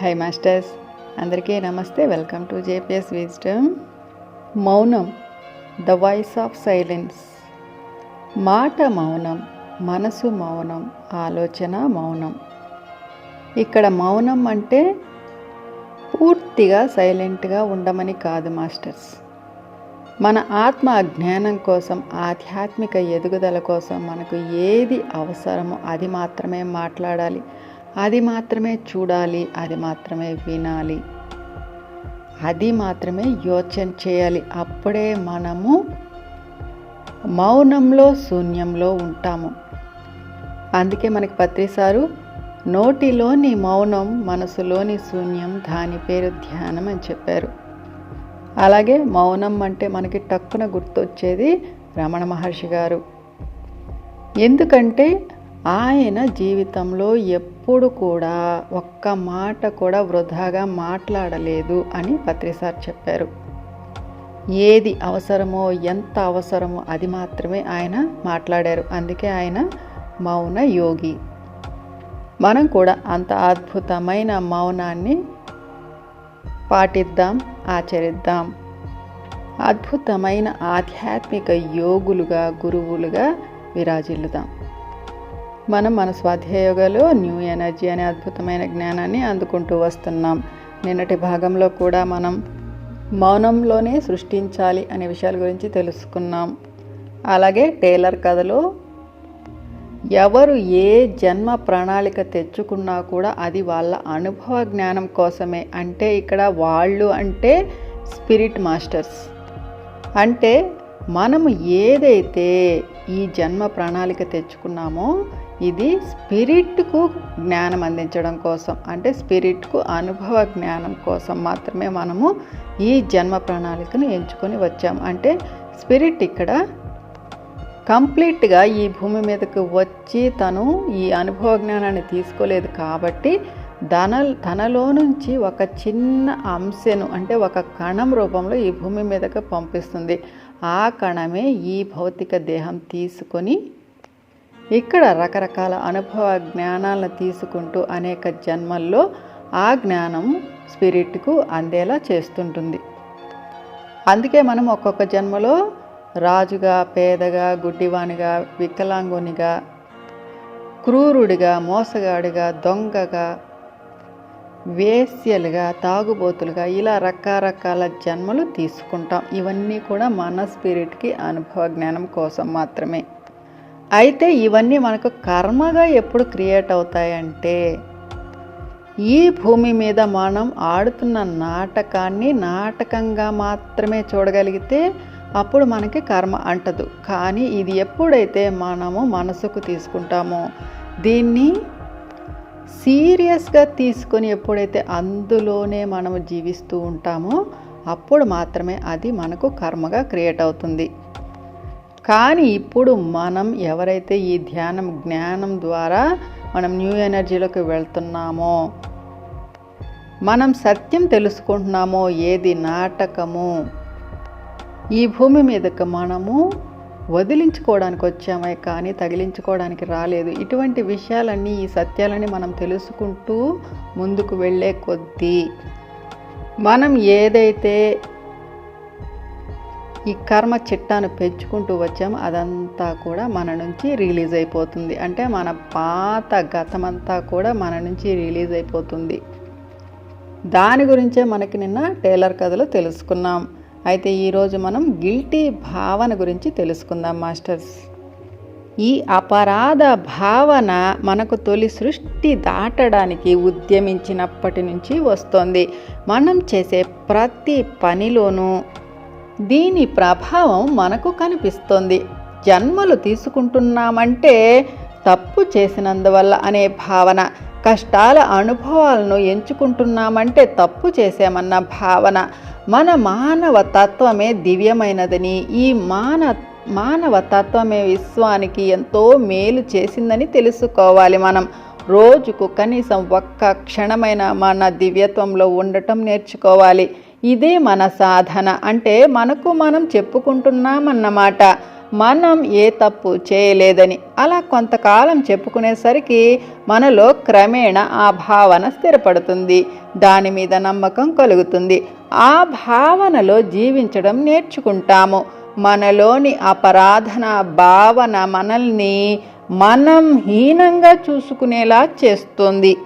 High masters అందరికీ namaste. Welcome to JPS wisdom మౌనం the voice of silence మాట మౌనం మనసు మౌనం ఆలోచన మౌనం. ఇక్కడ మౌనం అంటే పూర్తిగా సైలెంట్గా ఉండమని కాదు మాస్టర్స్ మన ఆత్మ జ్ఞానం కోసం ఆధ్యాత్మిక ఎదుగుదల కోసం మనకు ఏది అవసరమో అది మాత్రమే మాట్లాడాలి. అది మాత్రమే చూడాలి అది మాత్రమే వినాలి. అది మాత్రమే యోచన చేయాలి. అప్పుడే మనము మౌనంలో శూన్యంలో ఉంటాము. అందుకే మనకి పత్రిసారు నోటిలోని మౌనం మనసులోని శూన్యం దాని పేరు ధ్యానం అని చెప్పారు. అలాగే మౌనం అంటే మనకి టక్కున గుర్తొచ్చేది రమణ మహర్షి గారు. ఎందుకంటే ఆయన జీవితంలో ఎప్పుడు కూడా ఒక్క మాట కూడా వృధాగా మాట్లాడలేదు అని పత్రిసార్ చెప్పారు. ఏది అవసరమో ఎంత అవసరమో అది మాత్రమే ఆయన మాట్లాడారు. అందుకే ఆయన మౌన యోగి. మనం కూడా అంత అద్భుతమైన మౌనాన్ని పాటిద్దాం ఆచరిద్దాం. అద్భుతమైన ఆధ్యాత్మిక యోగులుగా గురువులుగా విరాజిల్లుదాం. మనం మన స్వాధ్యాయోగలో న్యూ ఎనర్జీ అనే అద్భుతమైన జ్ఞానాన్ని అందుకుంటూ వస్తున్నాం. నిన్నటి భాగంలో కూడా మనం మౌనంలోనే సృష్టించాలి అనే విషయాల గురించి తెలుసుకున్నాం. అలాగే టైలర్ కథలో ఎవరు ఏ జన్మ ప్రణాళిక తెచ్చుకున్నా కూడా అది వాళ్ళ అనుభవ జ్ఞానం కోసమే. అంటే ఇక్కడ వాళ్ళు అంటే స్పిరిట్ మాస్టర్స్. అంటే మనము ఏదైతే ఈ జన్మ ప్రణాళిక తెచ్చుకున్నామో ఇది స్పిరిట్కు జ్ఞానం అందించడం కోసం అంటే స్పిరిట్కు అనుభవ జ్ఞానం కోసం మాత్రమే మనము ఈ జన్మ ప్రణాళికను ఎంచుకొని వచ్చాం. అంటే స్పిరిట్ ఇక్కడ కంప్లీట్గా ఈ భూమి మీదకు వచ్చి తను ఈ అనుభవ జ్ఞానాన్ని తీసుకోలేదు కాబట్టి తన తనలో నుంచి ఒక చిన్న అంశను అంటే ఒక కణం రూపంలో ఈ భూమి మీదకు పంపిస్తుంది. ఆ కణమే ఈ భౌతిక దేహం తీసుకొని ఇక్కడ రకరకాల అనుభవ జ్ఞానాలను తీసుకుంటూ అనేక జన్మల్లో ఆ జ్ఞానం స్పిరిట్కు అందేలా చేస్తుంటుంది. అందుకే మనం ఒక్కొక్క జన్మలో రాజుగా పేదగా గుడ్డివానిగా వికలాంగునిగా క్రూరుడిగా మోసగాడిగా దొంగగా వేస్యలుగా తాగుబోతులుగా ఇలా రకరకాల జన్మలు తీసుకుంటాం. ఇవన్నీ కూడా మన స్పిరిట్కి అనుభవ జ్ఞానం కోసం మాత్రమే. అయితే ఇవన్నీ మనకు కర్మగా ఎప్పుడు క్రియేట్ అవుతాయంటే ఈ భూమి మీద మనం ఆడుతున్న నాటకాన్ని నాటకంగా మాత్రమే చూడగలిగితే అప్పుడు మనకి కర్మ అంటదు. కానీ ఇది ఎప్పుడైతే మనము మనసుకు తీసుకుంటామో దీన్ని సీరియస్గా తీసుకొని ఎప్పుడైతే అందులోనే మనము జీవిస్తూ ఉంటామో అప్పుడు మాత్రమే అది మనకు కర్మగా క్రియేట్ అవుతుంది. కానీ ఇప్పుడు మనం ఎవరైతే ఈ ధ్యానం జ్ఞానం ద్వారా మనం న్యూ ఎనర్జీలోకి వెళ్తున్నామో మనం సత్యం తెలుసుకుంటున్నామో ఏది నాటకము ఈ భూమి మీదకి మనము వదిలించుకోవడానికి వచ్చామే కానీ తగిలించుకోవడానికి రాలేదు. ఇటువంటి విషయాలన్నీ ఈ సత్యాలని మనం తెలుసుకుంటూ ముందుకు వెళ్ళే కొద్దీ మనం ఏదైతే ఈ కర్మ చిట్టాను పెంచుకుంటూ వచ్చాము. అదంతా కూడా మన నుంచి రిలీజ్ అయిపోతుంది. అంటే మన పాత గతమంతా కూడా మన నుంచి రిలీజ్ అయిపోతుంది. దాని గురించే మనకి నిన్న టైలర్ కథలో తెలుసుకున్నాం. అయితే ఈరోజు మనం గిల్టీ భావన గురించి తెలుసుకుందాం మాస్టర్స్. ఈ అపరాధ భావన మనకు తొలి సృష్టి దాటడానికి ఉద్యమించినప్పటి నుంచి వస్తోంది. మనం చేసే ప్రతి పనిలోనూ దీని ప్రభావం మనకు కనిపిస్తుంది. జన్మలు తీసుకుంటున్నామంటే తప్పు చేసినందువల్ల అనే భావన కష్టాల అనుభవాలను ఎంచుకుంటున్నామంటే తప్పు చేసామన్న భావన. మన మానవ తత్వమే దివ్యమైనదని ఈ మాన మానవ తత్వమే విశ్వానికి ఎంతో మేలు చేసిందని తెలుసుకోవాలి మనం. రోజుకు కనీసం ఒక్క క్షణమైన మన దివ్యత్వంలో ఉండటం నేర్చుకోవాలి. ఇదే మన సాధన అంటే మనకు మనం చెప్పుకుంటున్నామన్నమాట. మనం ఏ తప్పు చేయలేదని. అలా కొంతకాలం చెప్పుకునేసరికి మనలో క్రమేణ ఆ భావన స్థిరపడుతుంది. దాని మీద నమ్మకం కలుగుతుంది. ఆ భావనలో జీవించడం నేర్చుకుంటాము. మనలోని అపరాధన భావన మనల్ని మనం హీనంగా చూసుకునేలా చేస్తుంది.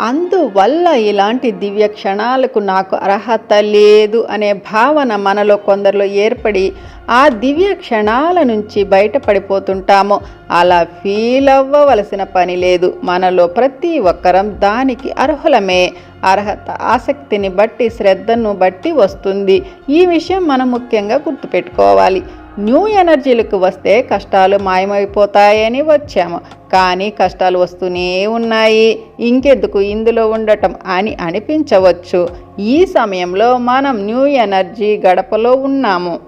అందువల్ల ఇలాంటి దివ్య క్షణాలకు నాకు అర్హత లేదు అనే భావన మనలో కొందరిలో ఏర్పడి ఆ దివ్య క్షణాల నుంచి బయటపడిపోతుంటాము. అలా ఫీల్ అవ్వవలసిన పని లేదు. మనలో ప్రతి ఒక్కరం దానికి అర్హులమే. అర్హత ఆసక్తిని బట్టి శ్రద్ధను బట్టి వస్తుంది. ఈ విషయం మనం ముఖ్యంగా గుర్తుపెట్టుకోవాలి. న్యూ ఎనర్జీలకు వస్తే కష్టాలు మాయమైపోతాయని వచ్చాము. కానీ కష్టాలు వస్తూనే ఉన్నాయి. ఇంకెందుకు ఇందులో ఉండటం అని అనిపించవచ్చు. ఈ సమయంలో మనం న్యూ ఎనర్జీ గడపలో ఉన్నాము.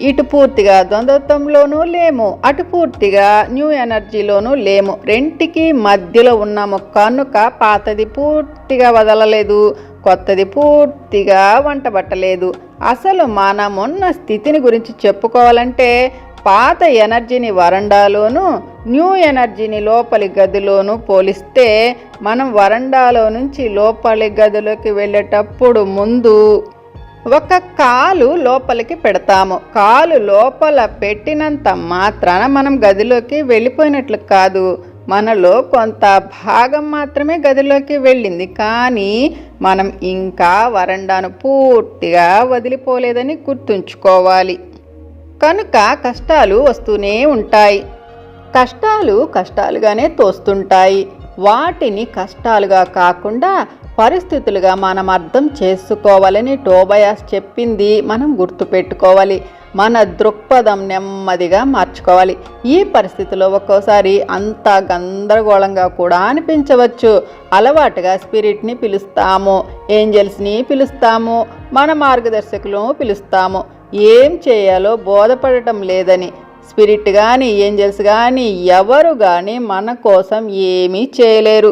ఇటు పూర్తిగా ద్వంద్వత్వంలోనూ లేము. అటు పూర్తిగా న్యూ ఎనర్జీలోనూ లేము. రెంటికి మధ్యలో ఉన్నాము. కనుక పాతది పూర్తిగా వదలలేదు. కొత్తది పూర్తిగా వంట పట్టలేదు అసలు మనమున్న స్థితిని గురించి చెప్పుకోవాలంటే పాత ఎనర్జీని వరండాలోను న్యూ ఎనర్జీని లోపలి గదిలోను పోలిస్తే మనం వరండాలో నుంచి లోపలి గదిలోకి వెళ్ళేటప్పుడు ముందు ఒక కాలు లోపలికి పెడతాము. కాలు లోపల పెట్టినంత మాత్రాన మనం గదిలోకి వెళ్ళిపోయినట్లు కాదు. మనలో కొంత భాగం మాత్రమే గదిలోకి వెళ్ళింది. కానీ మనం ఇంకా వరండాను పూర్తిగా వదిలిపోలేదని గుర్తుంచుకోవాలి. కనుక కష్టాలు వస్తూనే ఉంటాయి. కష్టాలు కష్టాలుగానే తోస్తుంటాయి. వాటిని కష్టాలుగా కాకుండా పరిస్థితులుగా మనం అర్థం చేసుకోవాలని టోబయాస్ చెప్పింది మనం గుర్తుపెట్టుకోవాలి. మన దృక్పథం నెమ్మదిగా మార్చుకోవాలి. ఈ పరిస్థితిలో ఒక్కోసారి అంత గందరగోళంగా కూడా అనిపించవచ్చు. అలవాటుగా స్పిరిట్ని పిలుస్తాము ఏంజల్స్ని పిలుస్తాము మన మార్గదర్శకులను పిలుస్తాము. ఏం చేయాలో బోధపడటం లేదని స్పిరిట్ కానీ ఏంజల్స్ కానీ ఎవరు కానీ మన కోసం ఏమీ చేయలేరు.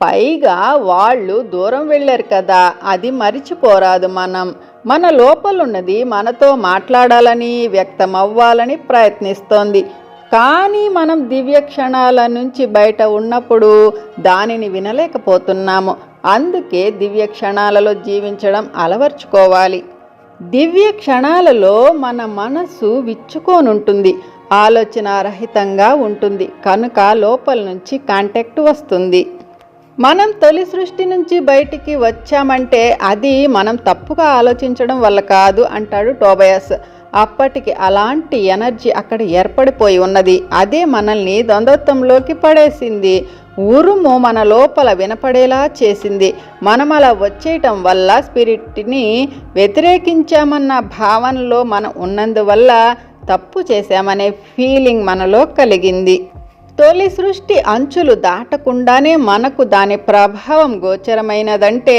పైగా వాళ్ళు దూరం వెళ్ళారు కదా అది మరిచిపోరాదు మనం. మన లోపలున్నది మనతో మాట్లాడాలని వ్యక్తమవ్వాలని ప్రయత్నిస్తోంది. కానీ మనం దివ్య క్షణాల నుంచి బయట ఉన్నప్పుడు దానిని వినలేకపోతున్నాము. అందుకే దివ్య క్షణాలలో జీవించడం అలవర్చుకోవాలి. దివ్య క్షణాలలో మన మనస్సు విచ్చుకోనుంటుంది. ఆలోచన రహితంగా ఉంటుంది. కనుక లోపల నుంచి కాంటాక్ట్ వస్తుంది. మనం తొలి సృష్టి నుంచి బయటికి వచ్చామంటే అది మనం తప్పుగా ఆలోచించడం వల్ల కాదు అంటాడు టోబయాస్. అప్పటికి అలాంటి ఎనర్జీ అక్కడ ఏర్పడిపోయి ఉన్నది. అదే మనల్ని ద్వంద్వత్వంలోకి పడేసింది. ఉరుము మన లోపల వినపడేలా చేసింది. మనం అలా వచ్చేయటం వల్ల స్పిరిట్ని వ్యతిరేకించామన్న భావనలో మనం ఉన్నందువల్ల తప్పు చేశామనే ఫీలింగ్ మనలో కలిగింది. తొలి సృష్టి అంచులు దాటకుండానే మనకు దాని ప్రభావం గోచరమైనదంటే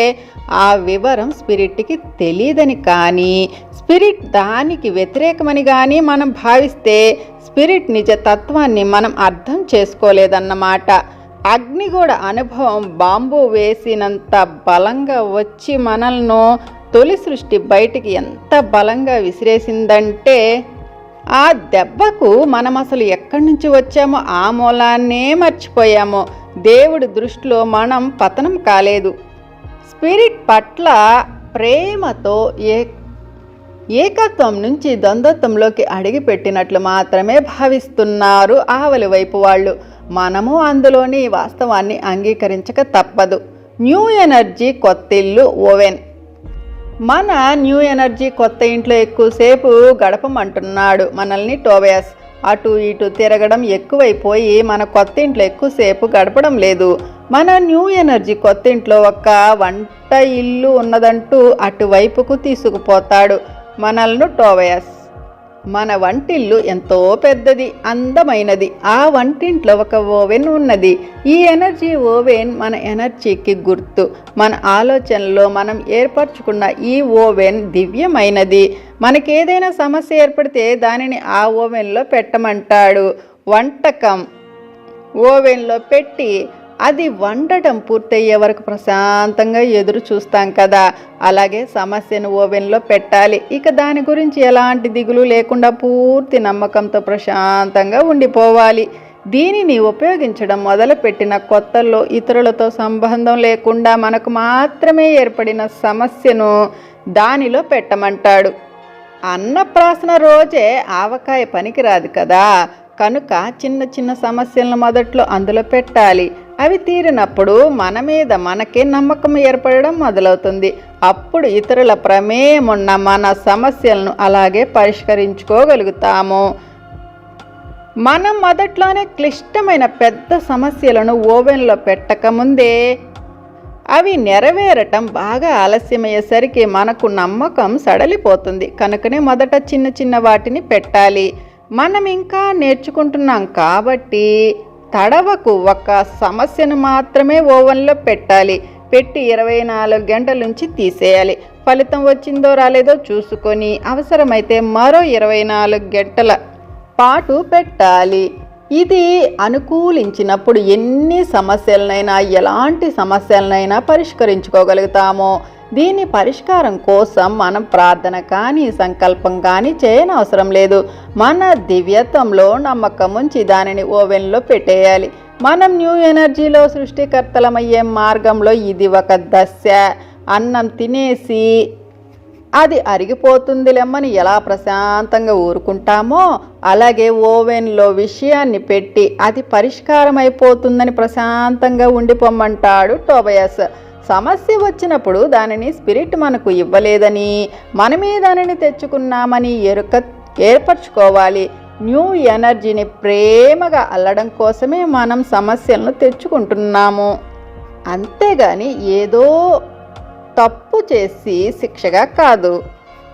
ఆ వివరం స్పిరిట్కి తెలియదని కానీ స్పిరిట్ దానికి వ్యతిరేకమని కానీ మనం భావిస్తే స్పిరిట్ నిజ తత్వాన్ని మనం అర్థం చేసుకోలేదన్నమాట. అగ్నిగోడ అనుభవం బాంబు వేసినంత బలంగా వచ్చి మనల్ని తొలి సృష్టి బయటికి ఎంత బలంగా విసిరేసిందంటే ఆ దెబ్బకు మనం అసలు ఎక్కడి నుంచి వచ్చామో ఆ మూలాన్నే మర్చిపోయామో. దేవుడి దృష్టిలో మనం పతనం కాలేదు. స్పిరిట్ పట్ల ప్రేమతో ఏ ఏకత్వం నుంచి ద్వంద్వత్వంలోకి అడిగిపెట్టినట్లు మాత్రమే భావిస్తున్నారు ఆవలి వైపు వాళ్ళు. మనము అందులోని వాస్తవాన్ని అంగీకరించక తప్పదు. న్యూ ఎనర్జీ కొత్తిల్లు ఓవెన్. మన న్యూ ఎనర్జీ కొత్త ఇంట్లో ఎక్కువసేపు గడపమంటున్నాడు మనల్ని టోబయాస్. అటు ఇటు తిరగడం ఎక్కువైపోయి మన కొత్త ఇంట్లో ఎక్కువసేపు గడపడం లేదు. మన న్యూ ఎనర్జీ కొత్త ఇంట్లో ఒక వంట ఇల్లు ఉన్నదంటూ అటువైపుకు తీసుకుపోతాడు మనల్ని టోబయాస్. మన వంటిల్లు ఎంతో పెద్దది అందమైనది. ఆ వంటింట్లో ఒక ఓవెన్ ఉన్నది. ఈ ఎనర్జీ ఓవెన్ మన ఎనర్జీకి గుర్తు. మన ఆలోచనలో మనం ఏర్పరచుకున్న ఈ ఓవెన్ దివ్యమైనది. మనకేదైనా సమస్య ఏర్పడితే దానిని ఆ ఓవెన్లో పెట్టమంటాడు. వంటకం ఓవెన్లో పెట్టి అది వండటం పూర్తయ్యే వరకు ప్రశాంతంగా ఎదురు చూస్తాం కదా. అలాగే సమస్యను ఓవెన్లో పెట్టాలి. ఇక దాని గురించి ఎలాంటి దిగులు లేకుండా పూర్తి నమ్మకంతో ప్రశాంతంగా ఉండిపోవాలి. దీనిని ఉపయోగించడం మొదలుపెట్టిన కొత్తల్లో ఇతరులతో సంబంధం లేకుండా మనకు మాత్రమే ఏర్పడిన సమస్యను దానిలో పెట్టమంటాడు. అన్నప్రాసన రోజే ఆవకాయ పనికిరాదు కదా. కనుక చిన్న చిన్న సమస్యలను మొదట్లో అందులో పెట్టాలి. అవి తీరినప్పుడు మన మీద మనకే నమ్మకం ఏర్పడడం మొదలవుతుంది. అప్పుడు ఇతరుల ప్రమేయం ఉన్న మన సమస్యలను అలాగే పరిష్కరించుకోగలుగుతాము. మనం మొదట్లోనే క్లిష్టమైన పెద్ద సమస్యలను ఓవెన్లో పెట్టకముందే అవి నెరవేరటం బాగా ఆలస్యమయ్యేసరికి మనకు నమ్మకం సడలిపోతుంది. కనుకనే మొదట చిన్న చిన్న వాటిని పెట్టాలి. మనం ఇంకా నేర్చుకుంటున్నాం కాబట్టి తడవకు ఒక సమస్యను మాత్రమే ఓవెన్లో పెట్టాలి. పెట్టి ఇరవై నాలుగు గంటల నుంచి తీసేయాలి. ఫలితం వచ్చిందో రాలేదో చూసుకొని అవసరమైతే మరో ఇరవై నాలుగు గంటల పాటు పెట్టాలి. ఇది అనుకూలించినప్పుడు ఎన్ని సమస్యలనైనా ఎలాంటి సమస్యలనైనా పరిష్కరించుకోగలుగుతామో దీని పరిష్కారం కోసం మనం ప్రార్థన కానీ సంకల్పం కానీ చేయనవసరం లేదు. మన దివ్యత్వంలో నమ్మకం ఉంచి దానిని ఓవెన్లో పెట్టేయాలి. మనం న్యూ ఎనర్జీలో సృష్టికర్తలమయ్యే మార్గంలో ఇది ఒక దశ. అన్నం తినేసి అది అరిగిపోతుందిలేమ్మని ఎలా ప్రశాంతంగా ఊరుకుంటామో అలాగే ఓవెన్లో విషయాన్ని పెట్టి అది పరిష్కారం అయిపోతుందని ప్రశాంతంగా ఉండిపోమ్మంటాడు టోబయస్. సమస్య వచ్చినప్పుడు దానిని స్పిరిట్ మనకు ఇవ్వలేదని మనమే దానిని తెచ్చుకున్నామని ఎరుక ఏర్పరచుకోవాలి. న్యూ ఎనర్జీని ప్రేమగా అల్లడం కోసమే మనం సమస్యలను తెచ్చుకుంటున్నాము. అంతేగాని ఏదో తప్పు చేసి శిక్షగా కాదు.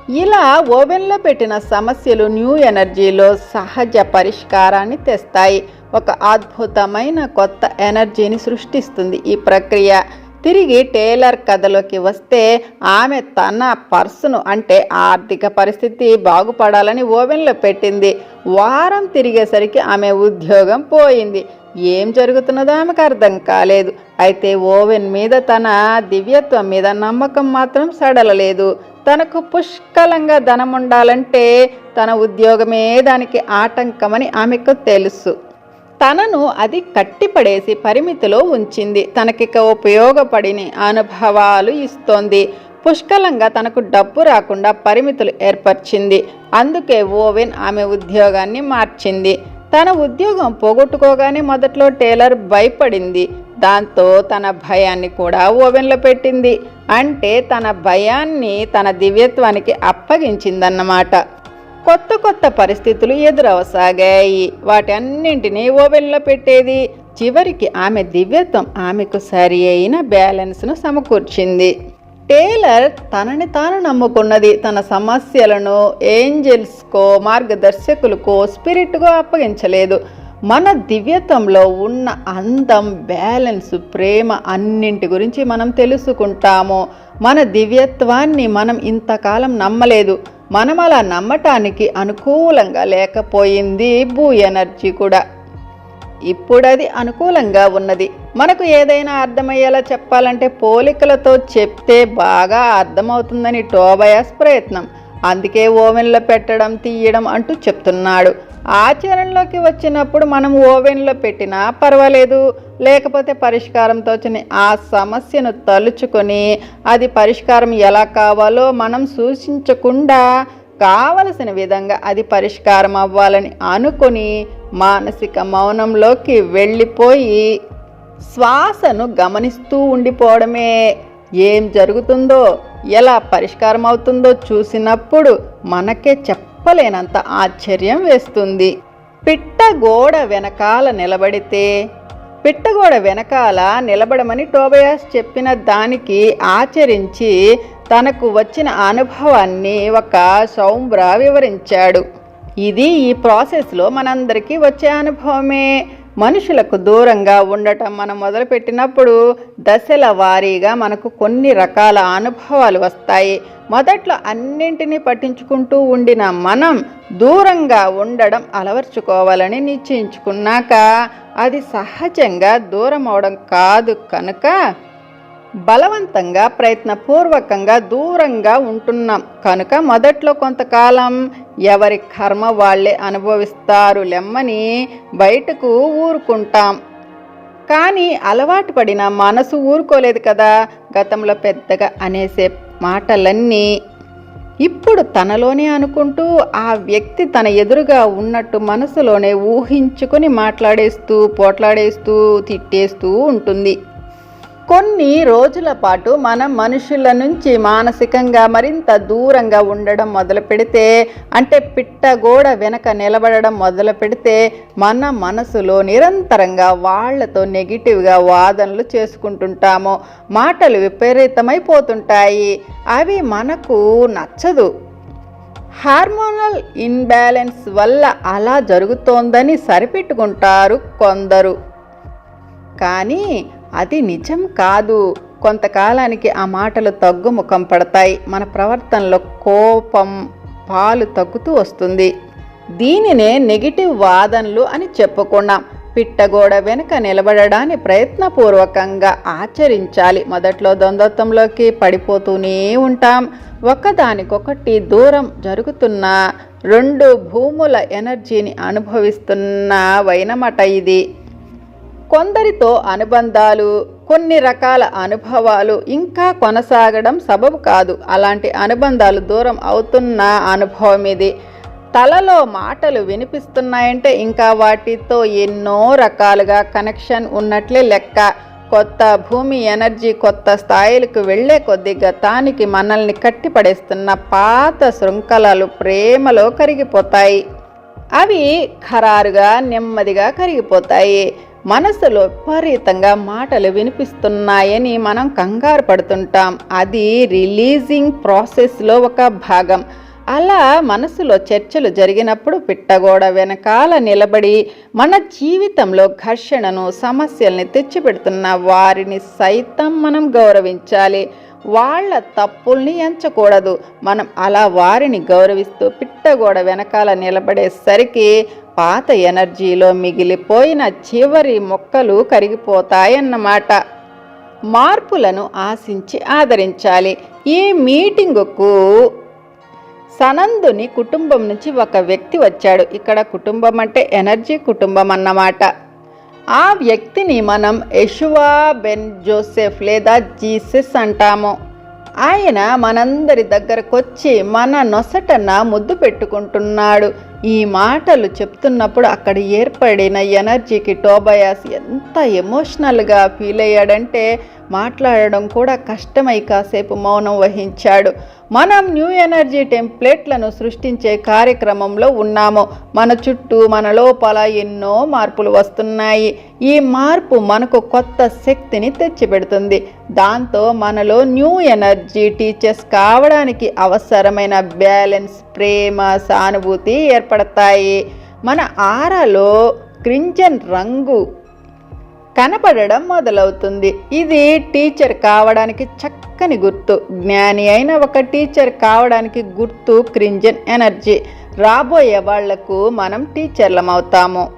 ఇలా ఓవెన్లో పెట్టిన సమస్యలు న్యూ ఎనర్జీలో సహజ పరిష్కారాన్ని తెస్తాయి. ఒక అద్భుతమైన కొత్త ఎనర్జీని సృష్టిస్తుంది ఈ ప్రక్రియ. తిరిగి టేలర్ కథలోకి వస్తే ఆమె తన పర్సును అంటే ఆర్థిక పరిస్థితి బాగుపడాలని ఓవెన్లో పెట్టింది. వారం తిరిగేసరికి ఆమె ఉద్యోగం పోయింది. ఏం జరుగుతున్నదో ఆమెకు అర్థం కాలేదు. అయితే ఓవెన్ మీద తన దివ్యత్వం మీద నమ్మకం మాత్రం సడలలేదు. తనకు పుష్కలంగా ధనం ఉండాలంటే తన ఉద్యోగమే దానికి ఆటంకమని ఆమెకు తెలుసు. తనను అది కట్టిపడేసి పరిమితిలో ఉంచింది. తనకిక ఉపయోగపడిన అనుభవాలు ఇస్తోంది. పుష్కలంగా తనకు డబ్బు రాకుండా పరిమితులు ఏర్పరిచింది. అందుకే ఓవెన్ ఆమె ఉద్యోగాన్ని మార్చింది. తన ఉద్యోగం పోగొట్టుకోగానే మొదట్లో టేలర్ భయపడింది. దాంతో తన భయాన్ని కూడా ఓవెన్లో పెట్టింది. అంటే తన భయాన్ని తన దివ్యత్వానికి అప్పగించిందన్నమాట. కొత్త కొత్త పరిస్థితులు ఎదురవసాగాయి. వాటన్నింటినీ ఓవెన్లో పెట్టేది. చివరికి ఆమె దివ్యత్వం ఆమెకు సరి అయిన బ్యాలెన్స్ను సమకూర్చింది. టేలర్ తనని తాను నమ్ముకున్నది తన సమస్యలను ఏంజెల్స్కో మార్గదర్శకులకో స్పిరిట్కో అప్పగించలేదు. మన దివ్యత్వంలో ఉన్న అందం బ్యాలెన్స్ ప్రేమ అన్నింటి గురించి మనం తెలుసుకుంటాము. మన దివ్యత్వాన్ని మనం ఇంతకాలం నమ్మలేదు. మనం అలా నమ్మటానికి అనుకూలంగా లేకపోయింది భూ ఎనర్జీ కూడా. ఇప్పుడు అది అనుకూలంగా ఉన్నది. మనకు ఏదైనా అర్థమయ్యేలా చెప్పాలంటే పోలికలతో చెప్తే బాగా అర్థమవుతుందని టోబయాస్ ప్రయత్నం. అందుకే ఓవెన్లో పెట్టడం తీయడం అంటూ చెప్తున్నాడు. ఆచరణలోకి వచ్చినప్పుడు మనం ఓవెన్లో పెట్టినా పర్వాలేదు. లేకపోతే పరిష్కారంతో వచ్చిన ఆ సమస్యను తలుచుకొని అది పరిష్కారం ఎలా కావాలో మనం సూచించకుండా కావలసిన విధంగా అది పరిష్కారం అవ్వాలని అనుకొని మానసిక మౌనంలోకి వెళ్ళిపోయి శ్వాసను గమనిస్తూ ఉండిపోవడమే. ఏం జరుగుతుందో ఎలా పరిష్కారం అవుతుందో చూసినప్పుడు మనకే చెప్పలేనంత ఆశ్చర్యం వేస్తుంది. పిట్టగోడ వెనకాల నిలబడితే పిట్టగోడ వెనకాల నిలబడమని టోబయాస్ చెప్పిన దానికి ఆచరించి తనకు వచ్చిన అనుభవాన్ని ఒక సౌంబ్ర వివరించాడు. ఇది ఈ ప్రాసెస్లో మనందరికీ వచ్చే అనుభవమే. మనుషులకు దూరంగా ఉండటం మనం మొదలుపెట్టినప్పుడు దశల వారీగా మనకు కొన్ని రకాల అనుభవాలు వస్తాయి. మొదట్లో అన్నింటినీ పట్టించుకుంటూ ఉండిన మనం దూరంగా ఉండడం అలవర్చుకోవాలని నిశ్చయించుకున్నాక అది సహజంగా దూరం అవడం కాదు కనుక బలవంతంగా ప్రయత్నపూర్వకంగా దూరంగా ఉంటున్నాం. కనుక మొదట్లో కొంతకాలం ఎవరి కర్మ వాళ్ళే అనుభవిస్తారు లెమ్మని బయటకు ఊరుకుంటాం. కానీ అలవాటు పడిన మనసు ఊరుకోలేదు కదా గతంలో పెద్దగా అనేసే మాటలన్నీ. ఇప్పుడు తనలోనే అనుకుంటూ ఆ వ్యక్తి తన ఎదురుగా ఉన్నట్టు మనసులోనే ఊహించుకొని మాట్లాడేస్తూ పోట్లాడేస్తూ తిట్టేస్తూ ఉంటుంది. కొన్ని రోజుల పాటు మనం మనుషుల నుంచి మానసికంగా మరింత దూరంగా ఉండడం మొదలు పెడితే అంటే పిట్టగోడ వెనక నిలబడడం మొదలు పెడితే మన మనసులో నిరంతరంగా వాళ్ళతో నెగిటివ్గా వాదనలు చేసుకుంటుంటాము. మాటలు విపరీతమైపోతుంటాయి. అవి మనకు నచ్చదు. హార్మోనల్ ఇన్బ్యాలెన్స్ వల్ల అలా జరుగుతోందని సరిపెట్టుకుంటారు కొందరు. కానీ అది నిజం కాదు. కొంతకాలానికి ఆ మాటలు తగ్గుముఖం పడతాయి. మన ప్రవర్తనలో కోపం పాలు తగ్గుతూ వస్తుంది. దీనినే నెగిటివ్ వాదనలు అని చెప్పుకున్నాం. పిట్టగోడ వెనుక నిలబడడాన్ని ప్రయత్నపూర్వకంగా ఆచరించాలి. మొదట్లో ద్వంద్వత్వంలోకి పడిపోతూనే ఉంటాం. ఒకదానికొకటి దూరం జరుగుతున్న రెండు భూముల ఎనర్జీని అనుభవిస్తున్న వైనమట ఇది. కొందరితో అనుబంధాలు కొన్ని రకాల అనుభవాలు ఇంకా కొనసాగడం సబబు కాదు. అలాంటి అనుబంధాలు దూరం అవుతున్న అనుభవం ఇది. తలలో మాటలు వినిపిస్తున్నాయంటే ఇంకా వాటితో ఎన్నో రకాలుగా కనెక్షన్ ఉన్నట్లే లెక్క. కొత్త భూమి ఎనర్జీ కొత్త స్థాయిలకు వెళ్ళే కొద్ది గతానికి మనల్ని కట్టిపడేస్తున్న పాత శృంఖలాలు ప్రేమలో కరిగిపోతాయి. అవి ఖరారుగా నెమ్మదిగా కరిగిపోతాయి. మనసులో విపరీతంగా మాటలు వినిపిస్తున్నాయని మనం కంగారు పడుతుంటాం. అది రిలీజింగ్ ప్రాసెస్లో ఒక భాగం. అలా మనసులో చర్చలు జరిగినప్పుడు పిట్టగోడ వెనకాల నిలబడి మన జీవితంలో ఘర్షణను సమస్యల్ని తెచ్చిపెడుతున్న వారిని సైతం మనం గౌరవించాలి. వాళ్ళ తప్పుల్ని ఎంచకూడదు. మనం అలా వారిని గౌరవిస్తూ పిట్టగోడ వెనకాల నిలబడేసరికి పాత ఎనర్జీలో మిగిలిపోయిన చివరి మొక్కలు కరిగిపోతాయన్నమాట. మార్పులను ఆశించి ఆదరించాలి. ఈ మీటింగుకు సనందుని కుటుంబం నుంచి ఒక వ్యక్తి వచ్చాడు. ఇక్కడ కుటుంబం అంటే ఎనర్జీ కుటుంబం అన్నమాట. ఆ వ్యక్తిని మనం యశువా బెన్ జోసెఫ్ లేదా జీసస్ అంటాము. ఆయన మనందరి దగ్గరకు వచ్చి మన నొసటన ముద్దు పెట్టుకుంటున్నాడు. ఈ మాటలు చెప్తున్నప్పుడు అక్కడ ఏర్పడిన ఎనర్జీకి టోబయాస్ ఎంత ఎమోషనల్గా ఫీల్ అయ్యాడంటే మాట్లాడడం కూడా కష్టమై కాసేపు మౌనం వహించాడు. మనం న్యూ ఎనర్జీ టెంప్లెట్లను సృష్టించే కార్యక్రమంలో ఉన్నాము. మన చుట్టూ మన లోపల ఎన్నో మార్పులు వస్తున్నాయి. ఈ మార్పు మనకు కొత్త శక్తిని తెచ్చిపెడుతుంది. దాంతో మనలో న్యూ ఎనర్జీ టీచర్స్ కావడానికి అవసరమైన బ్యాలెన్స్ ప్రేమ సానుభూతి ఏర్పడతాయి. మన ఆరాలో క్రింజన్ రంగు కనపడడం మొదలవుతుంది. ఇది టీచర్ కావడానికి చక్కని గుర్తు. జ్ఞాని అయిన ఒక టీచర్ కావడానికి గుర్తు క్రింజన్ ఎనర్జీ. రాబోయే వాళ్ళకు మనం టీచర్లం అవుతాము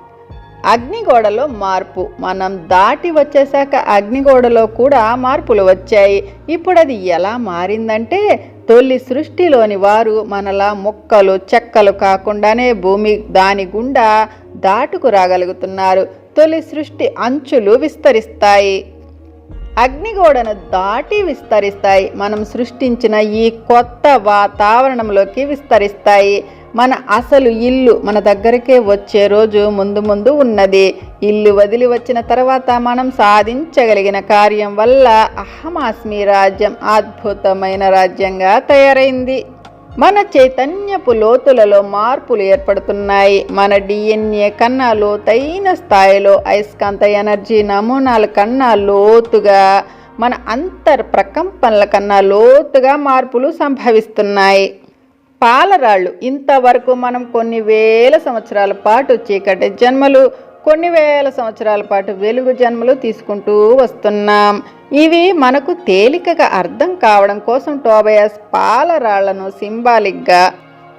అగ్నిగోడలో మార్పు. మనం దాటి వచ్చేసాక అగ్నిగోడలో కూడా మార్పులు వచ్చాయి. ఇప్పుడు అది ఎలా మారిందంటే తొలి సృష్టిలోని వారు మనలా మొక్కలు చెక్కలు కాకుండానే భూమి దాని గుండా దాటుకు రాగలుగుతున్నారు. తొలి సృష్టి అంచులు విస్తరిస్తాయి. అగ్నిగోడను దాటి విస్తరిస్తాయి. మనం సృష్టించిన ఈ కొత్త వాతావరణంలోకి విస్తరిస్తాయి. మన అసలు ఇల్లు మన దగ్గరికే వచ్చే రోజు ముందు ముందు ఉన్నది. ఇల్లు వదిలి వచ్చిన తర్వాత మనం సాధించగలిగిన కార్యం వల్ల అహమాస్మి రాజ్యం అద్భుతమైన రాజ్యంగా తయారైంది. మన చైతన్యపు లోతులలో మార్పులు ఏర్పడుతున్నాయి. మన డిఎన్ఏ కన్నా లోతైన స్థాయిలో అయస్కాంత ఎనర్జీ నమూనాల కన్నా లోతుగా మన అంతర్ ప్రకంపనల కన్నా లోతుగా మార్పులు సంభవిస్తున్నాయి. పాలరాళ్ళు. ఇంతవరకు మనం కొన్ని వేల సంవత్సరాల పాటు చీకటి జన్మలు కొన్ని వేల సంవత్సరాల పాటు వెలుగు జన్మలు తీసుకుంటూ వస్తున్నాం. ఇవి మనకు తేలికగా అర్థం కావడం కోసం టోబయాస్ పాలరాళ్ళను సింబాలిక్గా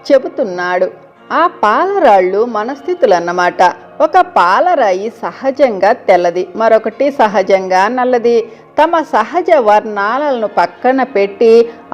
చెబుతున్నాడు. ఆ పాలరాళ్ళు మనస్థితులన్నమాట. అన్నమాట ఒక పాలరాయి సహజంగా తెల్లది మరొకటి సహజంగా నల్లది. తమ సహజ వర్ణాలను పక్కన పెట్టి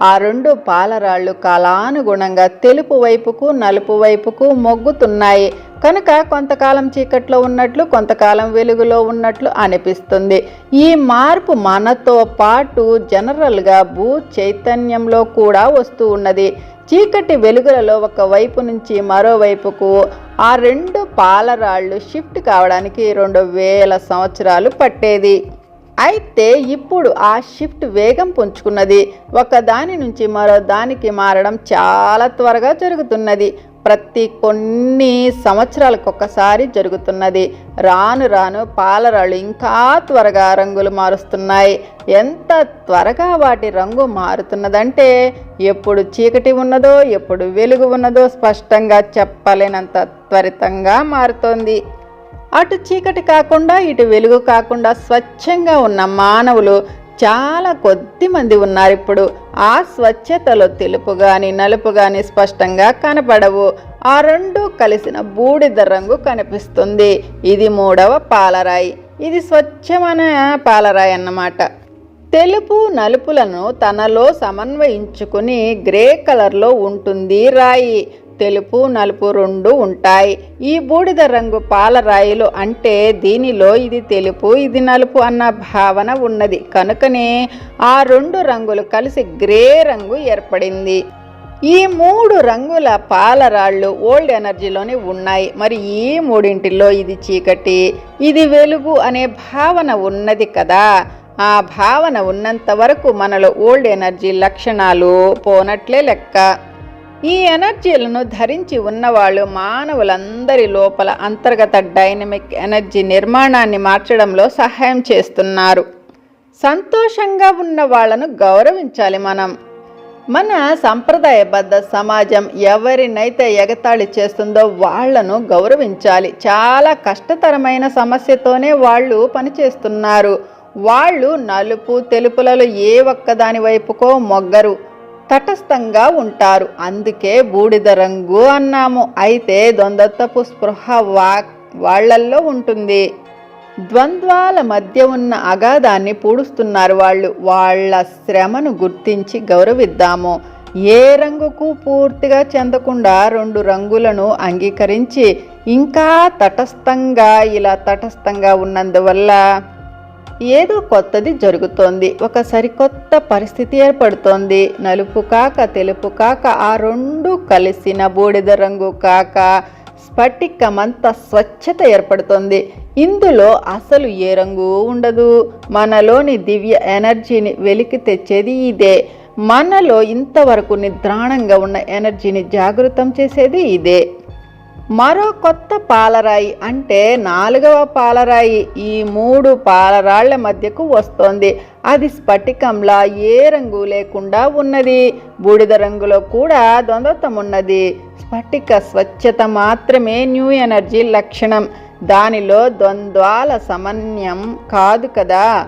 ఆ రెండు పాలరాళ్ళు కాలానుగుణంగా తెలుపు వైపుకు నలుపు వైపుకు మొగ్గుతున్నాయి. కనుక కొంతకాలం చీకట్లో ఉన్నట్లు కొంతకాలం వెలుగులో ఉన్నట్లు అనిపిస్తుంది. ఈ మార్పు మనతో పాటు జనరల్గా భూ చైతన్యంలో కూడా వస్తూ ఉన్నది. చీకటి వెలుగులలో ఒక వైపు నుంచి మరోవైపుకు ఆ రెండు పాలరాళ్ళు షిఫ్ట్ కావడానికి రెండు వేల సంవత్సరాలు పట్టేది. అయితే ఇప్పుడు ఆ షిఫ్ట్ వేగం పుంజుకున్నది. ఒక దాని నుంచి మరో దానికి మారడం చాలా త్వరగా జరుగుతున్నది. ప్రతి కొన్ని సంవత్సరాలకు ఒక్కసారి జరుగుతున్నది. రాను రాను పాలరాళ్ళు ఇంకా త్వరగా రంగులు మారుస్తున్నాయి. ఎంత త్వరగా వాటి రంగు మారుతున్నదంటే ఎప్పుడు చీకటి ఉన్నదో ఎప్పుడు వెలుగు ఉన్నదో స్పష్టంగా చెప్పలేనంత త్వరితంగా మారుతోంది. అటు చీకటి కాకుండా ఇటు వెలుగు కాకుండా స్వచ్ఛంగా ఉన్న మానవులు చాలా కొద్ది మంది ఉన్నారు ఇప్పుడు. ఆ స్వచ్ఛతలో తెలుపు కానీ నలుపు కానీ స్పష్టంగా కనపడవు. ఆ రెండు కలిసిన బూడిద రంగు కనిపిస్తుంది. ఇది మూడవ పాలరాయి. ఇది స్వచ్ఛమైన పాలరాయి అన్నమాట. తెలుపు నలుపులను తనలో సమన్వయించుకుని గ్రే కలర్లో ఉంటుంది రాయి. తెలుపు నలుపు రెండు ఉంటాయి. ఈ బూడిద రంగు పాలరాయిలు అంటే దీనిలో ఇది తెలుపు ఇది నలుపు అన్న భావన ఉన్నది. కనుకనే ఆ రెండు రంగులు కలిసి గ్రే రంగు ఏర్పడింది. ఈ మూడు రంగుల పాలరాళ్ళు ఓల్డ్ ఎనర్జీలోనే ఉన్నాయి. మరి ఈ మూడింటిలో ఇది చీకటి ఇది వెలుగు అనే భావన ఉన్నది కదా. ఆ భావన ఉన్నంత వరకు మనలో ఓల్డ్ ఎనర్జీ లక్షణాలు పోనట్లే లెక్క. ఈ ఎనర్జీలను ధరించి ఉన్నవాళ్ళు మానవులందరి లోపల అంతర్గత డైనమిక్ ఎనర్జీ నిర్మాణాన్ని మార్చడంలో సహాయం చేస్తున్నారు. సంతోషంగా ఉన్న వాళ్ళను గౌరవించాలి మనం. మన సంప్రదాయబద్ధ సమాజం ఎవరినైతే ఎగతాళి చేస్తుందో వాళ్ళను గౌరవించాలి. చాలా కష్టతరమైన సమస్యతోనే వాళ్ళు పనిచేస్తున్నారు. వాళ్ళు నలుపు తెలుపులలో ఏ ఒక్కదాని వైపుకో మొగ్గరు. తటస్థంగా ఉంటారు. అందుకే బూడిద రంగు అన్నాము. అయితే ద్వంద్వత్వపు స్పృహ వా వాళ్ళల్లో ఉంటుంది. ద్వంద్వాల మధ్య ఉన్న అగాధాన్ని పూడుస్తున్నారు వాళ్ళు. వాళ్ళ శ్రమను గుర్తించి గౌరవిద్దాము. ఏ రంగుకు పూర్తిగా చెందకుండా రెండు రంగులను అంగీకరించి ఇంకా తటస్థంగా ఇలా తటస్థంగా ఉన్నందువల్ల ఏదో కొత్తది జరుగుతోంది. ఒక సరికొత్త పరిస్థితి ఏర్పడుతోంది. నలుపు కాక తెలుపు కాక ఆ రెండు కలిసిన బూడిద రంగు కాక స్ఫటికమంత స్వచ్ఛత ఏర్పడుతుంది. ఇందులో అసలు ఏ రంగు ఉండదు. మనలోని దివ్య ఎనర్జీని వెలికి తెచ్చేది ఇదే. మనలో ఇంతవరకు నిద్రాణంగా ఉన్న ఎనర్జీని జాగృతం చేసేది ఇదే. మరో కొత్త పాలరాయి అంటే నాలుగవ పాలరాయి ఈ మూడు పాలరాళ్ళ మధ్యకు వస్తోంది. అది స్ఫటికంలా ఏ రంగు లేకుండా ఉన్నది. బూడిద రంగులో కూడా ద్వంద్వత్వం ఉన్నది స్ఫటిక స్వచ్ఛత మాత్రమే న్యూ ఎనర్జీ లక్షణం. దానిలో ద్వంద్వాల సమన్యం కాదు కదా.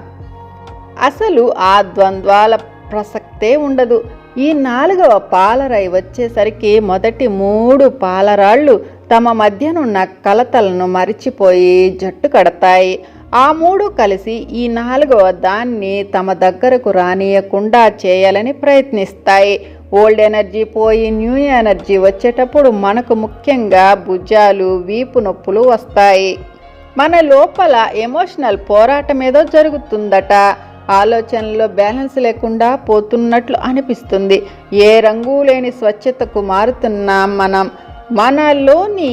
అసలు ఆ ద్వంద్వాల ప్రసక్తే ఉండదు. ఈ నాలుగవ పాలరాయి వచ్చేసరికి మొదటి మూడు పాలరాళ్ళు తమ మధ్యనున్న కలతలను మరిచిపోయి జట్టు కడతాయి. ఆ మూడు కలిసి ఈ నాలుగవ దాన్ని తమ దగ్గరకు రానియకుండా చేయాలని ప్రయత్నిస్తాయి. ఓల్డ్ ఎనర్జీ పోయి న్యూ ఎనర్జీ వచ్చేటప్పుడు మనకు ముఖ్యంగా భుజాలు వీపు నొప్పులు వస్తాయి. మన లోపల ఎమోషనల్ పోరాటం ఏదో జరుగుతుందట. ఆలోచనలో బ్యాలెన్స్ లేకుండా పోతున్నట్లు అనిపిస్తుంది. ఏ రంగు లేని స్వచ్ఛతకు మారుతున్నాం మనం. మనలోని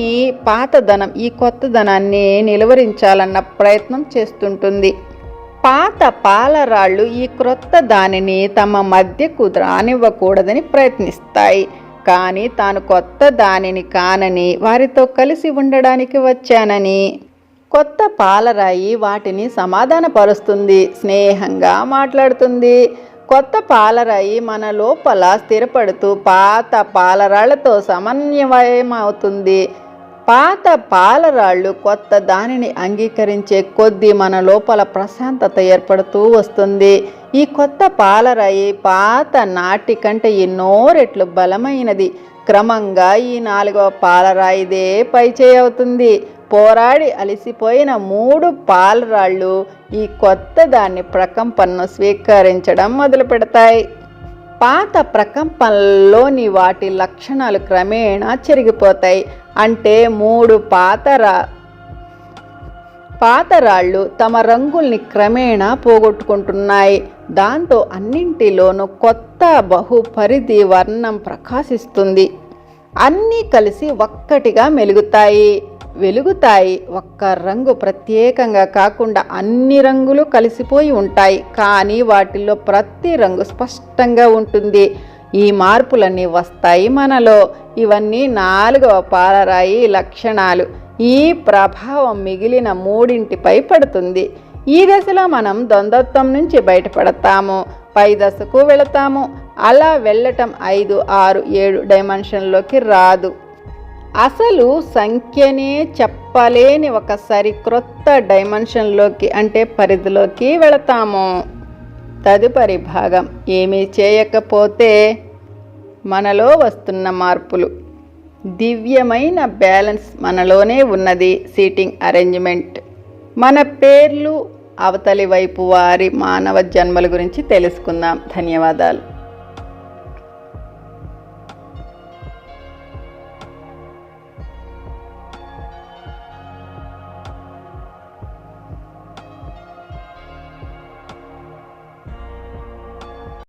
పాతదనం ఈ కొత్తదనాన్ని నిలువరించాలన్న ప్రయత్నం చేస్తుంటుంది. పాత పాలరాళ్ళు ఈ క్రొత్త దానిని తమ మధ్యకు రానివ్వకూడదని ప్రయత్నిస్తాయి. కానీ తాను కొత్త దానిని కానని వారితో కలిసి ఉండడానికి వచ్చానని. కొత్త పాలరాయి వాటిని సమాధానపరుస్తుంది స్నేహంగా మాట్లాడుతుంది. కొత్త పాలరాయి మన లోపల స్థిరపడుతూ పాత పాలరాళ్ళతో సమన్వయం అవుతుంది పాత పాలరాళ్ళు కొత్త దానిని అంగీకరించే కొద్దీ మన లోపల ప్రశాంతత ఏర్పడుతూ వస్తుంది. ఈ కొత్త పాలరాయి పాత నాటి కంటే ఎన్నో రెట్లు బలమైనది. క్రమంగా ఈ నాలుగవ పాలరాయిదే పైచేయవుతుంది. అవుతుంది పోరాడి అలసిపోయిన మూడు పాలరాళ్ళు ఈ కొత్త దాన్ని ప్రకంపనను స్వీకరించడం మొదలు పెడతాయి. పాత ప్రకంపనలోని వాటి లక్షణాలు క్రమేణా చెరిగిపోతాయి. అంటే మూడు పాత రా తమ రంగుల్ని క్రమేణా పోగొట్టుకుంటున్నాయి. దాంతో అన్నింటిలోనూ కొత్త బహుపరిధి వర్ణం ప్రకాశిస్తుంది. అన్నీ కలిసి ఒక్కటిగా మెలుగుతాయి. వెలుగుతాయి. ఒక్క రంగు ప్రత్యేకంగా కాకుండా అన్ని రంగులు కలిసిపోయి ఉంటాయి. కానీ వాటిల్లో ప్రతి రంగు స్పష్టంగా ఉంటుంది. ఈ మార్పులన్నీ వస్తాయి మనలో. ఇవన్నీ నాలుగవ పాలరాయి లక్షణాలు. ఈ ప్రభావం మిగిలిన మూడింటిపై పడుతుంది. ఈ దశలో మనం ద్వంద్వత్వం నుంచి బయటపడతాము. పై దశకు వెళతాము. అలా వెళ్ళటం ఐదు ఆరు ఏడు డైమెన్షన్లోకి రాదు. అసలు సంఖ్యనే చెప్పలేని ఒక సరిక్రొత్త డైమెన్షన్లోకి అంటే పరిధిలోకి వెళతాము. తదుపరి భాగం ఏమీ చేయకపోతే మనలో వస్తున్న మార్పులు. దివ్యమైన బ్యాలెన్స్ మనలోనే ఉన్నది సీటింగ్ అరేంజ్మెంట్. మన పేర్లు అవతలి వైపు వారి మానవ జన్మల గురించి తెలుసుకుందాం. ధన్యవాదాలు.